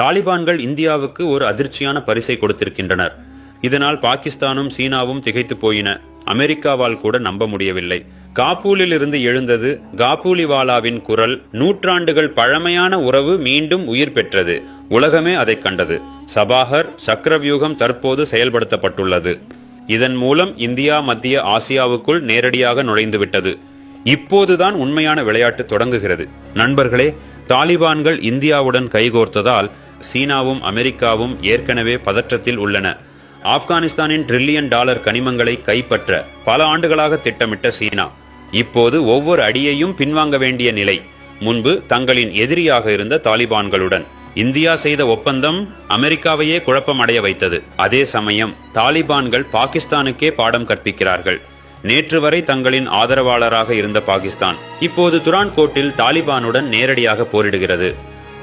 தாலிபான்கள் இந்தியாவுக்கு ஒரு அதிர்ச்சியான பரிசை கொடுத்திருக்கின்றனர். இதனால் பாகிஸ்தானும் சீனாவும் திகைத்து போயின. அமெரிக்காவால் கூட நம்ப முடியவில்லை. காபூலில் இருந்து எழுந்தது காபூலிவாலாவின் குரல் நூற்றாண்டுகள் பழமையான உறவு மீண்டும் உயிர் பெற்றது. உலகமே அதைக் கண்டது. சபாகர் சக்கரவியூகம் தற்போது செயல்படுத்தப்பட்டுள்ளது. இதன் மூலம் இந்தியா மத்திய ஆசியாவுக்குள் நேரடியாக நுழைந்துவிட்டது. இப்போதுதான் உண்மையான விளையாட்டு தொடங்குகிறது. நண்பர்களே தாலிபான்கள் இந்தியாவுடன் கைகோர்த்ததால் சீனாவும் அமெரிக்காவும் ஏற்கனவே பதற்றத்தில் உள்ளன. ஆப்கானிஸ்தானின் டிரில்லியன் டாலர் கனிமங்களை கைப்பற்ற பல ஆண்டுகளாக திட்டமிட்ட சீனா. இப்போது ஒவ்வொரு அடியையும் பின்வாங்க வேண்டிய நிலை. முன்பு தங்களின் எதிரியாக இருந்த தாலிபான்களுடன் இந்தியா செய்த ஒப்பந்தம் அமெரிக்காவையே குழப்பம் அடைய வைத்தது. அதே சமயம் தாலிபான்கள் பாகிஸ்தானுக்கே பாடம் கற்பிக்கிறார்கள். நேற்று வரை தங்களின் ஆதரவாளராக இருந்த பாகிஸ்தான் இப்போது துரான்கோட்டில் தாலிபானுடன் நேரடியாக போரிடுகிறது.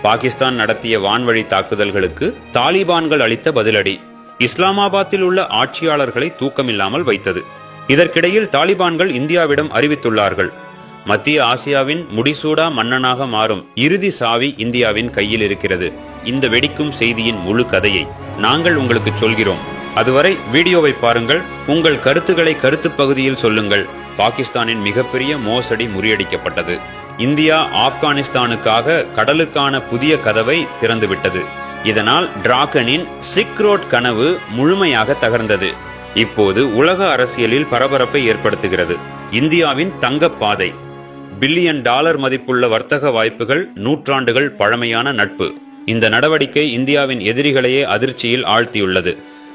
பாகிஸ்தான் நடத்திய வான்வழி தாக்குதல்களுக்கு தாலிபான்கள் அளித்த பதிலடி. இஸ்லாமாபாத்தில் உள்ள ஆட்சியாளர்களை தூக்கமில்லாமல் வைத்தது. இதற்கிடையில் தாலிபான்கள் இந்தியாவிடம் அறிவித்துள்ளார்கள். மத்திய ஆசியாவின் முடிசூடா மன்னனாக மாறும் இறுதி சாவி இந்தியாவின் கையில் இருக்கிறது. இந்த வெடிக்கும் செய்தியின் முழு கதையை நாங்கள் உங்களுக்கு சொல்கிறோம். அதுவரை வீடியோவை பாருங்கள் உங்கள் கருத்துக்களை கருத்து பகுதியில் சொல்லுங்கள். பாகிஸ்தானின் மிகப்பெரிய மோசடி முறியடிக்கப்பட்டது. இந்தியா ஆப்கானிஸ்தானுக்காக கடலுக்கான புதிய கதவை திறந்துவிட்டது. இதனால் டிராகனின் சிக் ரோட் கனவு முழுமையாக தகர்ந்தது. இப்போது உலக அரசியலில் பரபரப்பை ஏற்படுத்துகிறது. இந்தியாவின் தங்கப்பாதை. பில்லியன் டாலர் மதிப்புள்ள வர்த்தக வாய்ப்புகள் நூற்றாண்டுகள் பழமையான நட்பு. இந்த நடவடிக்கை இந்தியாவின் எதிரிகளையே அதிர்ச்சியில் ஆழ்த்தியுள்ளது.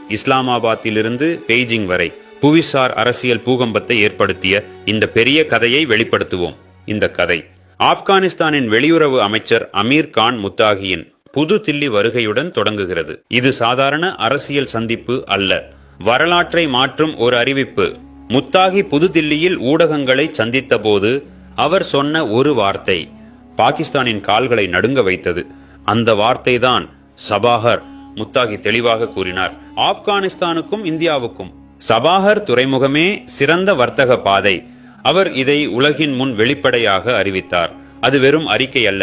இஸ்லாமாபாத்திலிருந்து பெய்ஜிங் வரை புவிசார் அரசியல் பூகம்பத்தை ஏற்படுத்திய இந்த பெரிய கதையை வெளிப்படுத்துவோம். இந்த கதை ஆப்கானிஸ்தானின் வெளியுறவு அமைச்சர் அமீர் கான் முத்தாகியின் புது தில்லி வருகையுடன் தொடங்குகிறது. இது சாதாரண அரசியல் சந்திப்பு அல்ல. வரலாற்றை மாற்றும் ஒரு அறிவிப்பு. முத்தாகி புதுதில்லியில் ஊடகங்களை சந்தித்தபோது அவர் சொன்ன ஒரு வார்த்தை பாகிஸ்தானின் கால்களை நடுங்க வைத்தது. அந்த வார்த்தைதான் சபாகர் முத்தாகி தெளிவாக கூறினார். ஆப்கானிஸ்தானுக்கும் இந்தியாவுக்கும் சபாகர் துறைமுகமே சிறந்த வர்த்தக பாதை. அவர் இதை உலகின் முன் வெளிப்படையாக அறிவித்தார். அது வெறும் அறிக்கை அல்ல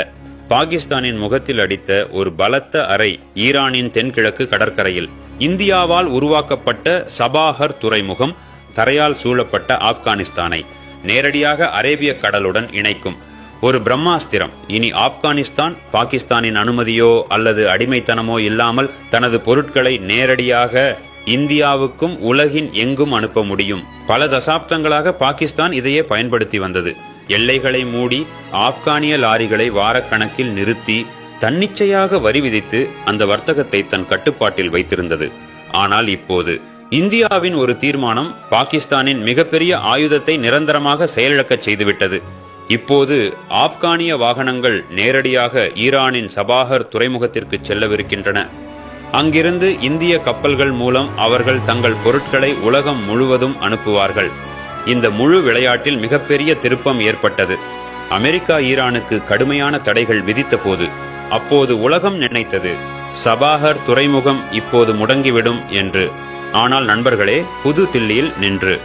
பாகிஸ்தானின் முகத்தில் அடித்த ஒரு பலத்த அறை ஈரானின் தென்கிழக்கு கடற்கரையில். இந்தியாவால் உருவாக்கப்பட்ட சபாகர் துறைமுகம் தரையால் சூழப்பட்ட ஆப்கானிஸ்தானை நேரடியாக அரேபிய கடலுடன் இணைக்கும். ஒரு பிரம்மாஸ்திரம். இனி ஆப்கானிஸ்தான் பாகிஸ்தானின் அனுமதியோ அல்லது அடிமைத்தனமோ இல்லாமல் தனது பொருட்களை நேரடியாக இந்தியாவுக்கும் உலகின் எங்கும் அனுப்ப முடியும். பல தசாப்தங்களாக பாகிஸ்தான் இதையே பயன்படுத்தி வந்தது. எல்லைகளை மூடி ஆப்கானிய லாரிகளை வாரக்கணக்கில் நிறுத்தி தன்னிச்சையாக வரி விதித்து அந்த வர்த்தகத்தை தன் கட்டுப்பாட்டில் வைத்திருந்தது. ஆனால் இப்போது இந்தியாவின் ஒரு தீர்மானம் பாகிஸ்தானின் மிகப்பெரிய ஆயுதத்தை நிரந்தரமாக செயலிழக்கச் செய்துவிட்டது. இப்போது ஆப்கானிய வாகனங்கள் நேரடியாக ஈரானின் சபாகர் துறைமுகத்திற்கு செல்லவிருக்கின்றன. அங்கிருந்து இந்திய கப்பல்கள் மூலம் அவர்கள் தங்கள் பொருட்களை உலகம் முழுவதும் அனுப்புவார்கள். இந்த முழு விளையாட்டில் மிகப்பெரிய திருப்பம் ஏற்பட்டது. அமெரிக்கா ஈரானுக்கு கடுமையான தடைகள் விதித்தபோது அப்போது உலகம் நினைத்தது சபாகர் துறைமுகம் இப்போது முடங்கிவிடும் என்று. ஆனால் நண்பர்களே புது தில்லியில் நின்று.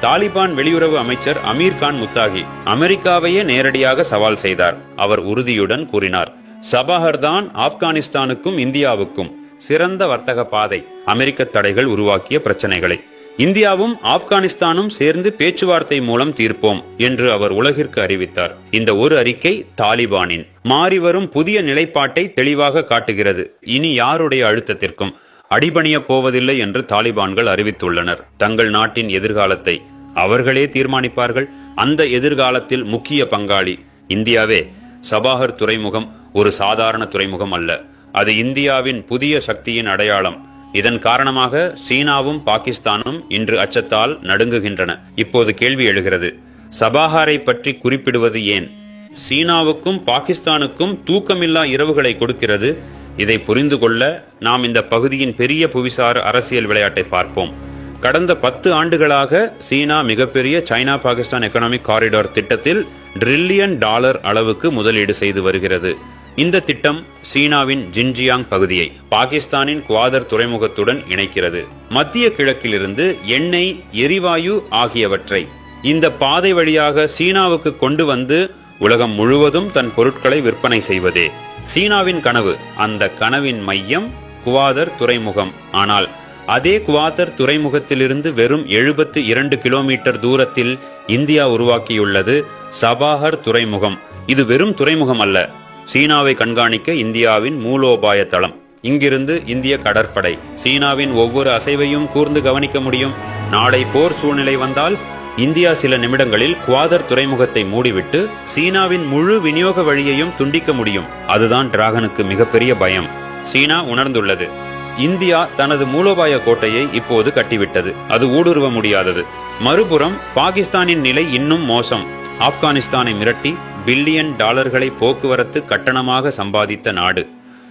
தாலிபான் வெளியுறவு அமைச்சர் அமீர் கான் முத்தாகி அமெரிக்காவையே நேரடியாக சவால் செய்தார். அவர் உறுதியுடன் கூறினார் சபாகர் தான் ஆப்கானிஸ்தானுக்கும் இந்தியாவுக்கும் சிறந்த வர்த்தக பாதை அமெரிக்க தடைகள் உருவாக்கிய பிரச்சனைகளை. இந்தியாவும் ஆப்கானிஸ்தானும் சேர்ந்து பேச்சுவார்த்தை மூலம் தீர்ப்போம் என்று அவர் உலகிற்கு அறிவித்தார். இந்த ஒரு அறிக்கை தாலிபானின். மாறிவரும் புதிய நிலைப்பாட்டை தெளிவாக காட்டுகிறது. இனி யாருடைய அழுத்தத்திற்கும் அடிபணியப் போவதில்லை என்று தாலிபான்கள் அறிவித்துள்ளனர். தங்கள் நாட்டின் எதிர்காலத்தை அவர்களே தீர்மானிப்பார்கள். அந்த எதிர்காலத்தில் முக்கிய பங்காளி இந்தியாவே. சபாகர் துறைமுகம் ஒரு சாதாரண துறைமுகம் அல்ல. அது இந்தியாவின் புதிய சக்தியின் அடையாளம். இதன் காரணமாக சீனாவும் பாகிஸ்தானும் இன்று அச்சத்தால் நடுங்குகின்றன. இப்போது கேள்வி எழுகிறது. சபாஹாரை பற்றி குறிப்பிடுவது ஏன்? சீனாவுக்கும் பாகிஸ்தானுக்கும் தூக்கமில்லா இரவுகளை கொடுக்கிறது. இதை புரிந்து கொள்ள நாம் இந்த பகுதியின் பெரிய புவிசார் அரசியல் விளையாட்டை பார்ப்போம். கடந்த பத்து ஆண்டுகளாக சீனா மிகப்பெரிய சைனா பாகிஸ்தான் எக்கனாமிக் காரிடார் திட்டத்தில் ட்ரில்லியன் டாலர் அளவுக்கு முதலீடு செய்து வருகிறது. இந்த திட்டம் சீனாவின் ஜின்ஜியாங் பகுதியை பாகிஸ்தானின் குவாதர் துறைமுகத்துடன் இணைக்கிறது. மத்திய கிழக்கிலிருந்து எண்ணெய் எரிவாயு ஆகியவற்றை இந்த பாதை வழியாக சீனாவுக்கு கொண்டு வந்து உலகம் முழுவதும் தன் பொருட்களை விற்பனை செய்வதே. சீனாவின் கனவு அந்த கனவின் மையம் குவாதர் துறைமுகம். ஆனால் அதே குவாதர் துறைமுகத்திலிருந்து வெறும் எழுபத்து இரண்டு கிலோமீட்டர் தூரத்தில் இந்தியா உருவாக்கியுள்ளது சபாகர் துறைமுகம். இது வெறும் துறைமுகம் அல்ல சீனாவை கண்காணிக்க இந்தியாவின் மூலோபாய தளம். இங்கிருந்து இந்திய கடற்படை. சீனாவின் ஒவ்வொரு அசைவையும் கூர்ந்து கவனிக்க முடியும். நாளை போர் சூழ்நிலை வந்தால் இந்தியா சில நிமிடங்களில் குவாதர் துறைமுகத்தை மூடிவிட்டு சீனாவின் முழு விநியோக வழியையும் துண்டிக்க முடியும். அதுதான் டிராகனுக்கு மிகப்பெரிய பயம். சீனா உணர்ந்துள்ளது. இந்தியா தனது மூலோபாய கோட்டையை இப்போது கட்டிவிட்டது. அது ஊடுருவ முடியாதது. மறுபுறம் பாகிஸ்தானின் நிலை இன்னும் மோசம். ஆப்கானிஸ்தானை மிரட்டி பில்லியன் டாலர்களை போக்குவரத்து கட்டணமாக சம்பாதித்த நாடு.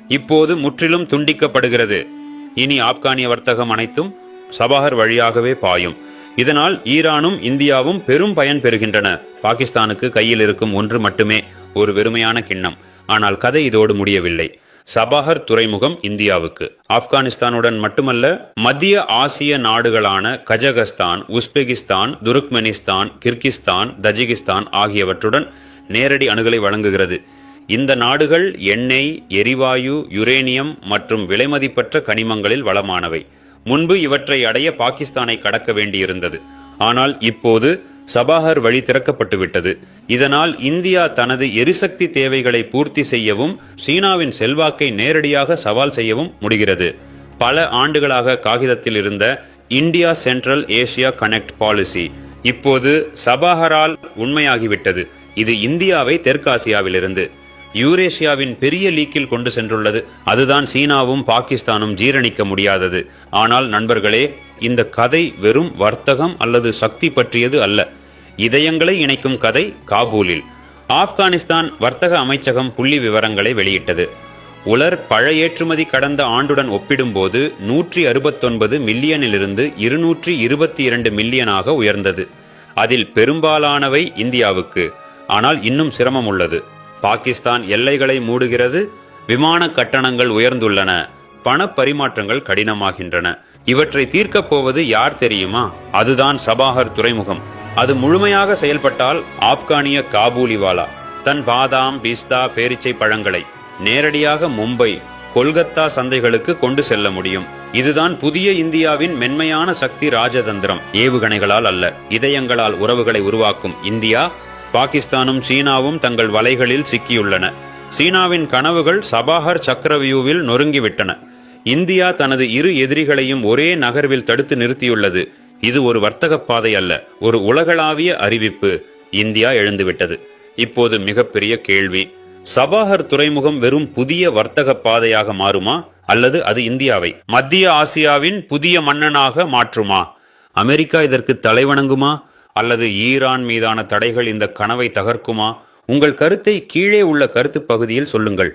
இப்போது முற்றிலும் துண்டிக்கப்படுகிறது. இனி ஆப்கானிய வர்த்தகம் அனைத்தும் சபாகர் வழியாகவே பாயும். இதனால் ஈரானும் இந்தியாவும் பெரும் பயன் பெறுகின்றன. பாகிஸ்தானுக்கு கையில் இருக்கும் ஒன்று மட்டுமே ஒரு வெறுமையான கிண்ணம். ஆனால் கதை இதோடு முடியவில்லை. சபாகர் துறைமுகம் இந்தியாவுக்கு. ஆப்கானிஸ்தானுடன் மட்டுமல்ல மத்திய ஆசிய நாடுகளான Kazakhstan Uzbekistan Turkmenistan Kyrgyzstan Tajikistan ஆகியவற்றுடன் நேரடி அணுகலை வழங்குகிறது. இந்த நாடுகள் எண்ணெய் எரிவாயு யுரேனியம் மற்றும் விலைமதிப்பற்ற கனிமங்களில் வளமானவை. முன்பு இவற்றை அடைய பாகிஸ்தானை கடக்க வேண்டியிருந்தது. ஆனால் இப்போது சபாகர் வழி திறக்கப்பட்டுவிட்டது. இதனால் இந்தியா தனது எரிசக்தி தேவைகளை பூர்த்தி செய்யவும் சீனாவின் செல்வாக்கை நேரடியாக சவால் செய்யவும் முடிகிறது. பல ஆண்டுகளாக காகிதத்தில் இருந்த India central Asia connect policy இப்போது சபாஹரால் உண்மையாகிவிட்டது. இது இந்தியாவை தெற்காசியாவிலிருந்து. யூரேஷியாவின் பெரிய லீக்கில் கொண்டு சென்றுள்ளது. அதுதான் சீனாவும் பாகிஸ்தானும் ஜீரணிக்க முடியாதது. ஆனால் நண்பர்களே இந்த கதை வெறும் வர்த்தகம் அல்லது சக்தி பற்றியது அல்ல. இதயங்களை இணைக்கும் கதை காபூலில். ஆப்கானிஸ்தான் வர்த்தக அமைச்சகம் புள்ளி விவரங்களை வெளியிட்டது. உலர் பழ ஏற்றுமதி கடந்த ஆண்டுடன் ஒப்பிடும்போது நூற்றி அறுபத்தொன்பது மில்லியனிலிருந்து இருநூற்றி இருபத்தி இரண்டு மில்லியனாக உயர்ந்தது. அதில் பெரும்பாலானவை இந்தியாவுக்கு. ஆனால் இன்னும் சிரமம் உள்ளது. பாகிஸ்தான் எல்லைகளை மூடுகிறது விமான கட்டணங்கள் உயர்ந்துள்ளன பண பரிமாற்றங்கள் கடினமாகின்றன. இவற்றை தீர்க்கப் போவது யார் தெரியுமா? அதுதான் சபாகர் துறைமுகம். அது முழுமையாக செயல்பட்டால் ஆப்கானிய காபூலிவாலா தன் பாதாம் பிஸ்தா பேரிச்சை பழங்களை நேரடியாக மும்பை கொல்கத்தா சந்தைகளுக்கு கொண்டு செல்ல முடியும். இதுதான் புதிய இந்தியாவின் மென்மையான சக்தி ராஜதந்திரம். ஏவுகணைகளால் அல்ல இதயங்களால் உறவுகளை உருவாக்கும் இந்தியா பாகிஸ்தானும் சீனாவும் தங்கள் வலைகளில் சிக்கியுள்ளன. சீனாவின் கனவுகள் சபாஹர் சக்கரவியூவில் நொறுங்கிவிட்டன. இந்தியா தனது இரு எதிரிகளையும் ஒரே நகர்வில் தடுத்து நிறுத்தியுள்ளது. இது ஒரு வர்த்தக பாதை அல்ல ஒரு உலகளாவிய அறிவிப்பு. இந்தியா எழுந்துவிட்டது. இப்போது மிகப்பெரிய கேள்வி. சபாஹர் துறைமுகம் வெறும் புதிய வர்த்தக பாதையாக மாறுமா அல்லது அது இந்தியாவை மத்திய ஆசியாவின் புதிய மன்னனாக மாற்றுமா? அமெரிக்கா இதற்கு தலைவணங்குமா? அல்லது ஈரான் மீதான தடைகள் இந்த கனவை தகர்க்குமா? உங்கள் கருத்தை கீழே உள்ள கருத்து பகுதியில் சொல்லுங்கள்.